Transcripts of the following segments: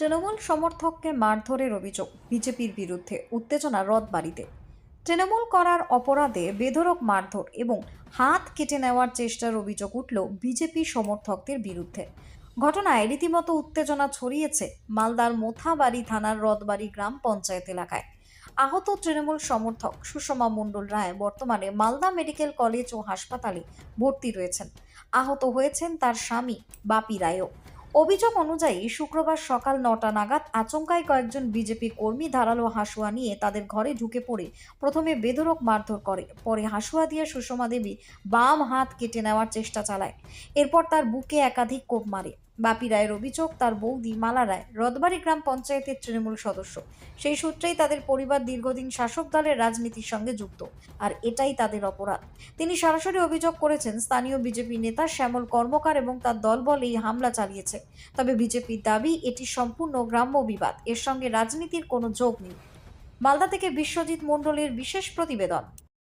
তৃণমূল সমর্থককে মারধরের অভিযোগ বিজেপির বিরুদ্ধে উত্তেজনা রথবাড়িতে তৃণমূল করার অপরাধে বেধরক মারধর এবং হাত কেটে নেওয়ার চেষ্টার অভিযোগ উঠল বিজেপি সমর্থকদের বিরুদ্ধে। ঘটনায় রীতিমতো উত্তেজনা ছড়িয়েছে মালদার মোথাবাড়ি থানার রথবাড়ি গ্রাম পঞ্চায়েত এলাকায়। আহত তৃণমূল সমর্থক সুষমা মণ্ডল রায় বর্তমানে মালদা মেডিকেল কলেজ ও হাসপাতালে ভর্তি রয়েছেন। আহত হয়েছেন তার স্বামী বাপি রায়ও। অভিযোগ অনুযায়ী শুক্রবার সকাল নটা নাগাদ আচমকায় কয়েকজন বিজেপি কর্মী ধারালো হাসুয়া নিয়ে তাদের ঘরে ঢুকে পড়ে। প্রথমে বেধরক মারধর করে, পরে হাসুয়া দিয়ে সুষমা দেবী বাম হাত কেটে নেওয়ার চেষ্টা চালায়। এরপর তার বুকে একাধিক কোপ মারে। বাপি রায়ের অভিযোগ, তার বৌদি মালা রায় রথবাড়ি গ্রাম পঞ্চায়েতের তৃণমূল সদস্য। সেই সূত্রেই তাদের পরিবার দীর্ঘদিন শাসক দলের রাজনীতির সঙ্গে যুক্ত, আর এটাই তাদের অপরাধ। তিনি সরাসরি অভিযোগ করেছেন, স্থানীয় বিজেপি নেতা শ্যামল কর্মকার এবং তার দলবল এই হামলা চালিয়েছে। তবে বিজেপির দাবি, এটি সম্পূর্ণ গ্রাম্য বিবাদ, এর সঙ্গে রাজনীতির কোনো যোগ নেই। মালদা থেকে বিশ্বজিৎ মণ্ডলের বিশেষ প্রতিবেদন।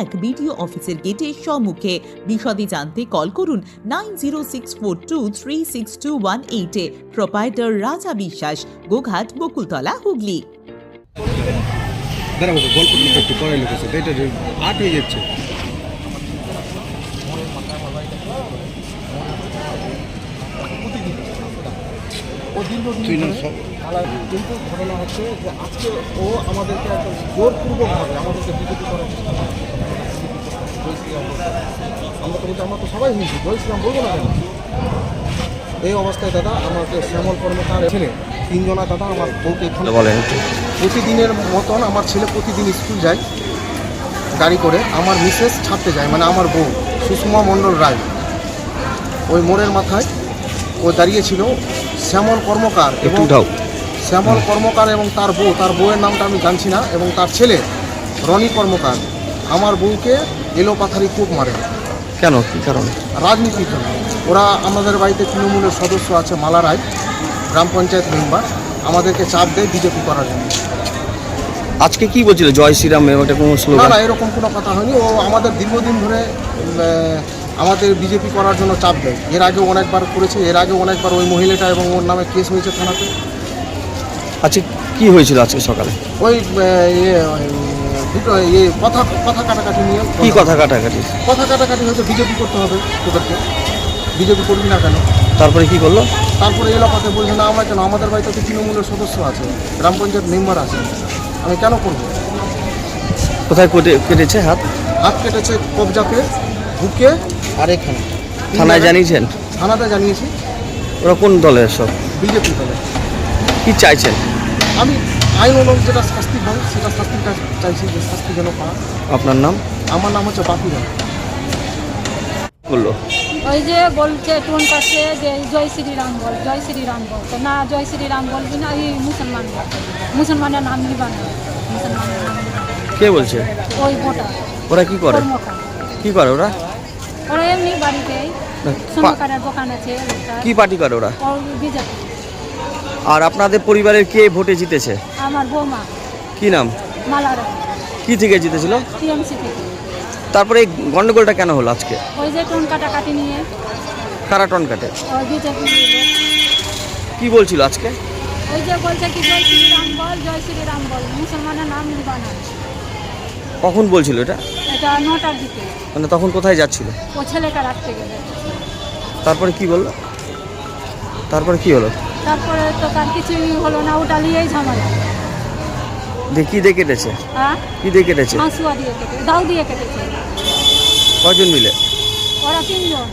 এক বিডিও অফিসের গেটের সম্মুখে। বিশদে জানতে কল করুন nine zero six four two three six two one এইটে প্রোপাইটার রাজা বিশ্বাস, গোঘাট, বকুলতলা, হুগলি। দাঁড়াবো গল্প একটু পরে লোকের এটা আট হয়ে যাচ্ছে। কিন্তু ঘটনা হচ্ছে যে আজকে ও আমাদেরকে একদম জোরপূর্বকভাবে আমাদেরকে বিজেপি করার চেষ্টা করে জয় শ্রীরাম বলতে। আমরা তো বলছি আমরা তো সবাই হিন্দু জয় শ্রীরাম বলব না কেন? এই অবস্থায় দাদা আমাকে শ্যামল কর্মকার ছেলে তিনজনা দাদা আমার বউকে বলেন প্রতিদিনের মতন আমার ছেলে প্রতিদিন স্কুল যায় গাড়ি করে আমার মিসেস ছাড়তে যায় মানে আমার বউ সুষমা মণ্ডল রায়। ওই মোড়ের মাথায় ও দাঁড়িয়েছিল শ্যামল কর্মকার এবং শ্যামল কর্মকার এবং তার বউ তার বউয়ের নামটা আমি জানছি না এবং তার ছেলে রনি কর্মকার আমার বউকে এলো পাথারি কূপ মারে। কেন? কি কারণে? রাজনীতির জন্য ওরা আমাদের বাড়িতে তৃণমূলের সদস্য আছে মালা রায় গ্রাম পঞ্চায়েত মেম্বার। আমাদেরকে চাপ দেয় বিজেপি করার জন্য। আজকে কি বলছিল? জয় শ্রীরাম কোনো না স্লোগান না এরকম কোনো কথা হয়নি। ও আমাদের দীর্ঘদিন ধরে আমাদের বিজেপি করার জন্য চাপ দেয়। এর আগে অনেকবার করেছে এর আগে অনেকবার ওই মহিলাটা এবং ওর নামে কেস হয়েছে থানাতে। আচ্ছা কি হয়েছিল আজকে সকালে? ওই ইয়ে দুটো ইয়ে কথা কথা কাটাকাটি নিয়ে। কি কথা কাটাকাটি? কথা কাটাকাটি হয়তো বিজেপি করতে হবে তোদেরকে। বিজেপি করবি না কেন? তারপরে কি করল? তারপরে এলাকাতে বলছে না আমরা কেন? আমাদের বাড়িতে তো তৃণমূলের সদস্য আছে গ্রাম পঞ্চায়েত মেম্বার আছে। আমি কেন করব? কোথায় কেটে কেটেছে হাত? হাত কেটেছে কবজাতে বুকে আর এখানে থানায় জানিয়েছেন? থানাতে জানিয়েছি। ওরা কোন দলের সব বিজেপি দলে কি চাইছেন? আমি আইন অনুযায়ী যেটা শাস্তি হয় সেটা শাস্তি চাইছি যে শাস্তি যেন পায়। আপনার নাম? আমার নাম হচ্ছে বাপি রায় বলল। ওই যে বলছে টোন কাছে যে জয় শ্রীরাম বল জয় শ্রীরাম বল। তো না জয় শ্রীরাম বলবি না এই মুসলমান বল। মুসলমানের নাম নিবা না মুসলমানের নাম কে বলছে? ওই ভোটা ওরা কি করে? কি করে ওরা? ওরা এমনি বাড়িতে সোনাকারের দোকান আছে কি পার্টি করে ওরা? বিজেপি। আর আপনাদের পরিবারের কে ভোটে জিতেছে? আমার বৌমা। কি নাম? মালারা কি থেকে জিতেছিল? টিএমসি থেকে। তারপরে এই গন্ডগোলটা কেন হলো আজকে? ওই যে টোন কাটাকাটি নিয়ে। কারা টন কাটে? ওই বিজেপি কি বলছিল আজকে? ওই যে বলছে কি জয় শ্রীরাম বল জয় শ্রীরাম বল মুসলমানের নাম নিবা না কখন বলছিল এটা? এটা নটার দিকে। মানে তখন কোথায় যাচ্ছিল? ও ছেলেটা রাখতে গেলে। তারপরে কি বলল? তারপরে কি হলো? তারপরে তো তার কিছুই হলো না ওটা নিয়েই ঝামেলা। দিয়ে কি দিয়ে কেটেছে? হ্যাঁ? কি দিয়ে কেটেছে? হাঁসুয়া দিয়ে কেটে দাও দিয়ে কেটেছে। কজন মিলে? ওরা তিনজন।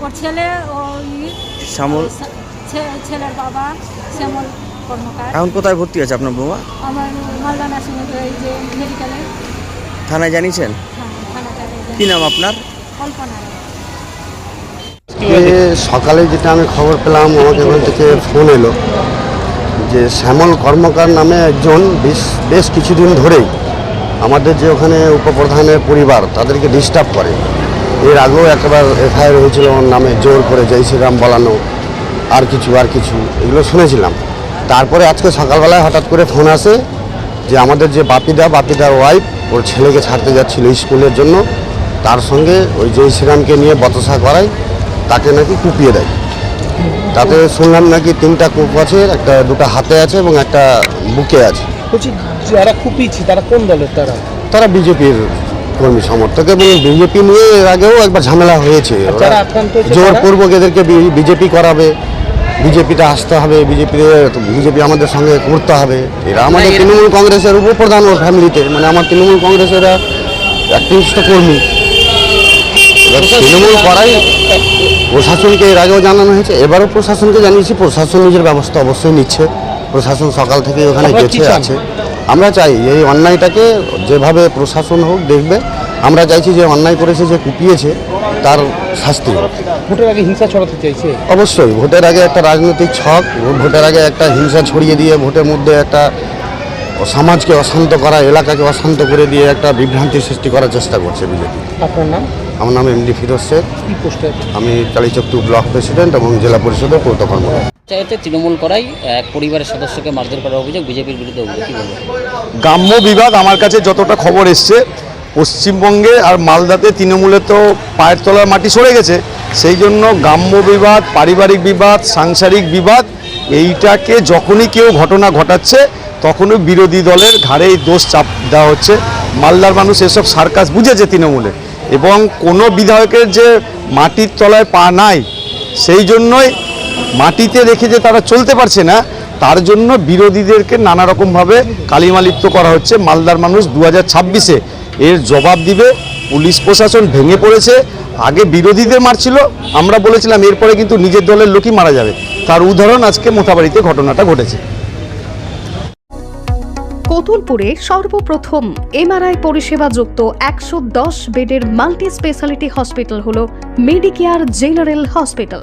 ওর ছেলে ওই শ্যামল? ছে- ছেলের বাবা শ্যামল কর্মকার। এখন কোথায় ভর্তি আছে আপনার বৌমা? আমার মালদা নার্সিং এই যে মেডিকেলে থানায় জানিয়েছেন? হ্যাঁ কি নাম আপনার? কল্পনা সকালে যেটা আমি খবর পেলাম আমাকে ওখান থেকে ফোন এলো যে শ্যামল কর্মকার নামে একজন বেশ বেশ কিছুদিন ধরেই আমাদের যে ওখানে উপপ্রধানের পরিবার তাদেরকে ডিস্টার্ব করে। এর আগেও একবার এফআইআর হয়েছিল ওর নামে জোর করে জয় শ্রীরাম বলানো আর কিছু আর কিছু এগুলো শুনেছিলাম। তারপরে আজকে সকালবেলায় হঠাৎ করে ফোন আসে যে আমাদের যে বাপিদা বাপিদার ওয়াইফ ওর ছেলেকে ছাড়তে যাচ্ছিল স্কুলের জন্য তার সঙ্গে ওই জয় শ্রীরামকে নিয়ে বতসা করায় তাকে নাকি কুপিয়ে দেয়। তাতে শুনলাম নাকি তিনটা কূপ আছে একটা দুটো হাতে আছে এবং একটা বুকে আছে। বলছি যারা কুপিয়েছি তারা কোন দলের তারা? তারা বিজেপির কর্মী সমর্থক এবং বিজেপি নিয়ে এর আগেও একবার ঝামেলা হয়েছে? জোরপূর্বক এদেরকে বিজেপি করাবে। বিজেপিটা আসতে হবে বিজেপি বিজেপি আমাদের সঙ্গে করতে হবে। এরা আমাদের তৃণমূল কংগ্রেসের উপপ্রধান ওর ফ্যামিলিতে মানে আমার তৃণমূল কংগ্রেসের একনিষ্ঠ কর্মী। তৃণমূল করাই প্রশাসনকে এর আগেও জানানো হয়েছে এবারও প্রশাসনকে জানিয়েছি প্রশাসন নিজের ব্যবস্থা অবশ্যই নিচ্ছে। প্রশাসন সকাল থেকে ওখানে গেছে আছে। আমরা চাই এই অন্যায়টাকে যেভাবে প্রশাসন হোক দেখবে আমরা চাইছি যে অন্যায় করেছে যে কুপিয়েছে তার শাস্তি ভোটের আগে হিংসা ছড়াতে চাইছে? অবশ্যই ভোটের আগে একটা রাজনৈতিক ছক ভোটের আগে একটা হিংসা ছড়িয়ে দিয়ে ভোটের মধ্যে একটা সমাজকে অশান্ত করা এলাকাকে অশান্ত করে দিয়ে একটা বিভ্রান্তি সৃষ্টি করার চেষ্টা করছে বিজেপি। আপনার নাম? আমার নাম এমডি ফিরোজ শেখ। আমি কালীচক্টু ব্লক প্রেসিডেন্ট এবং জেলা পরিষদের পৌর কর্মকর্তা চাইতে তৃণমূল করাই এক পরিবারের সদস্যকে মারধর করার অভিযোগ বিজেপির বিরুদ্ধে অভিযোগ কি বলব গ্রাম্য বিভাগ আমার কাছে যতটা খবর এসছে পশ্চিমবঙ্গে আর মালদাতে তৃণমূলে তো পায়ের তলার মাটি সরে গেছে। সেই জন্য গ্রাম্য বিবাদ, পারিবারিক বিবাদ, সাংসারিক বিবাদ, এইটাকে যখনই কেউ ঘটনা ঘটাচ্ছে, তখনই বিরোধী দলের ঘাড়ে এই দোষ চাপ দেওয়া হচ্ছে। মালদার মানুষ এসব সার্কাস বুঝেছে তৃণমূলে এবং কোনো বিধায়কের যে মাটির তলায় পা নাই, সেই জন্যই মাটিতে রেখে যে তারা চলতে পারছে না, তার জন্য বিরোধীদেরকে নানা রকমভাবে কালিমালিপ্ত করা হচ্ছে। মালদার মানুষ দু হাজার ছাব্বিশে এর জবাব দিবে পুলিশ প্রশাসন, ভেঙে পড়েছে। আগে বিরোধীদের মারছিল, আমরা বলেছিলাম এরপরে কিন্তু নিজের দলের লোকই মারা যাবে। তার উদাহরণ আজকে মোথাবাড়িতে ঘটনাটা ঘটেছে। কতুলপুরে সর্বপ্রথম এমআরআই পরিষেবা যুক্ত একশো দশ বেডের মাল্টি স্পেশালিটি হসপিটাল হল মেডিকেয়ার জেনারেল হসপিটাল।